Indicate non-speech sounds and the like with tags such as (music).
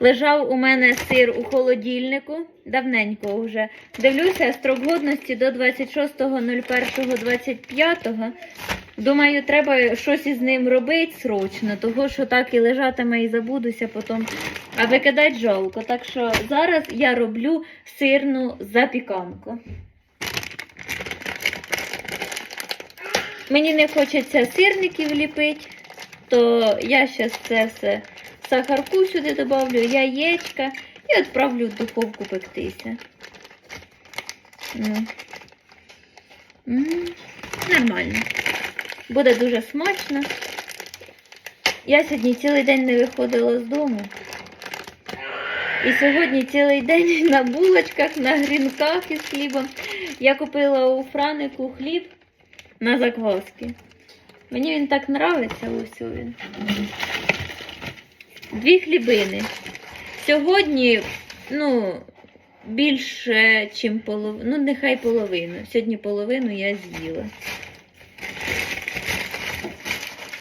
Лежав у мене сир у холодильнику, давненько вже. Дивлюся, строк годності до 26.01.25. Думаю, треба щось із ним робити срочно, того що так і лежатиме і забудуся потім. А викидати жалко. Так що зараз я роблю сирну запіканку. Мені не хочеться сирників ліпити, то я зараз це все сахарку сюди добавлю, яєчка і відправлю в духовку пектися. Ну. Нормально. Буде дуже смачно. Я сьогодні цілий день не виходила з дому. І сьогодні цілий день (laughs) на булочках, на грінках із хлібом. Я купила у Франику хліб на закваски. Мені він так нравиться, ось він. Дві хлібини. Сьогодні, ну, більше, ніж половину. Ну, нехай половину. Сьогодні половину я з'їла.